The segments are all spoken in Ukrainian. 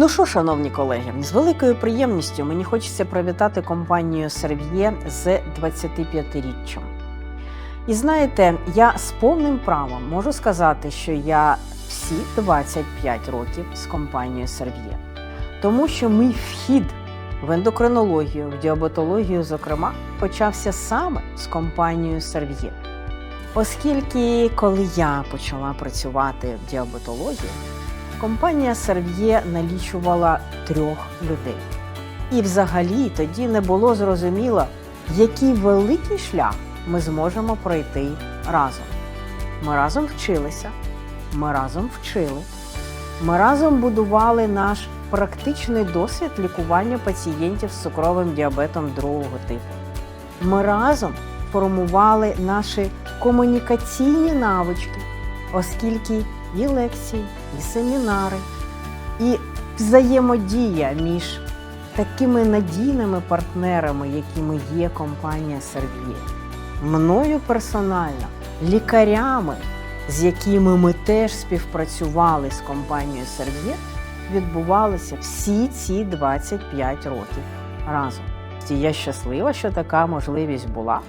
Ну що, шановні колеги, з великою приємністю мені хочеться привітати компанію Серв'є з 25-річчям. І знаєте, я з повним правом можу сказати, що я всі 25 років з компанією Серв'є. Тому що мій вхід в ендокринологію, в діабетологію, зокрема, почався саме з компанією Серв'є. Оскільки, коли я почала працювати в діабетології, компанія Серв'є налічувала трьох людей. І взагалі тоді не було зрозуміло, який великий шлях ми зможемо пройти разом. Ми разом вчилися, ми разом вчили, ми разом будували наш практичний досвід лікування пацієнтів з цукровим діабетом другого типу. Ми разом формували наші комунікаційні навички, оскільки і лекції, і семінари, і взаємодія між такими надійними партнерами, якими є компанія Серв'є, мною персонально, лікарями, з якими ми теж співпрацювали з компанією Серв'є, відбувалися всі ці 25 років разом. Я щаслива, що така можливість була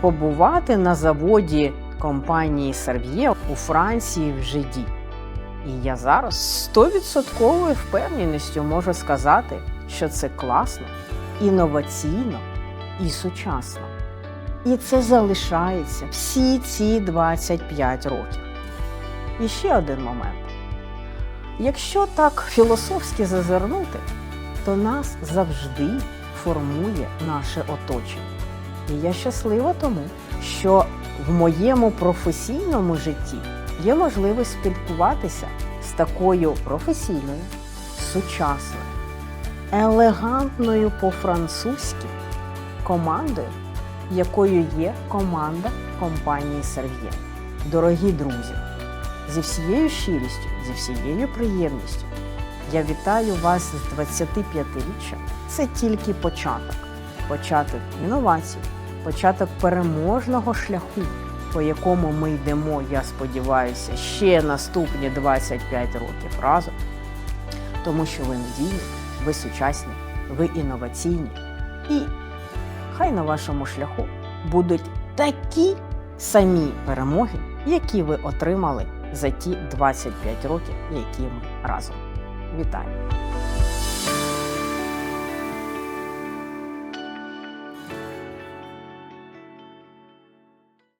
побувати на заводі компанії Серв'є у Франції в Жиді. І я зараз з 100% впевненістю можу сказати, що це класно, інноваційно і сучасно. І це залишається всі ці 25 років. І ще один момент. Якщо так філософськи зазирнути, то нас завжди формує наше оточення. І я щаслива тому, що в моєму професійному житті є можливість спілкуватися з такою професійною, сучасною, елегантною по-французьки командою, якою є команда компанії Серв'є. Дорогі друзі, зі всією щирістю, зі всією приємністю я вітаю вас з 25-річчям. Це тільки початок. Початок інновацій, початок переможного шляху, по якому ми йдемо, я сподіваюся, ще наступні 25 років разом. Тому що ви надійні, ви сучасні, ви інноваційні. І хай на вашому шляху будуть такі самі перемоги, які ви отримали за ті 25 років, які ми разом. Вітаю!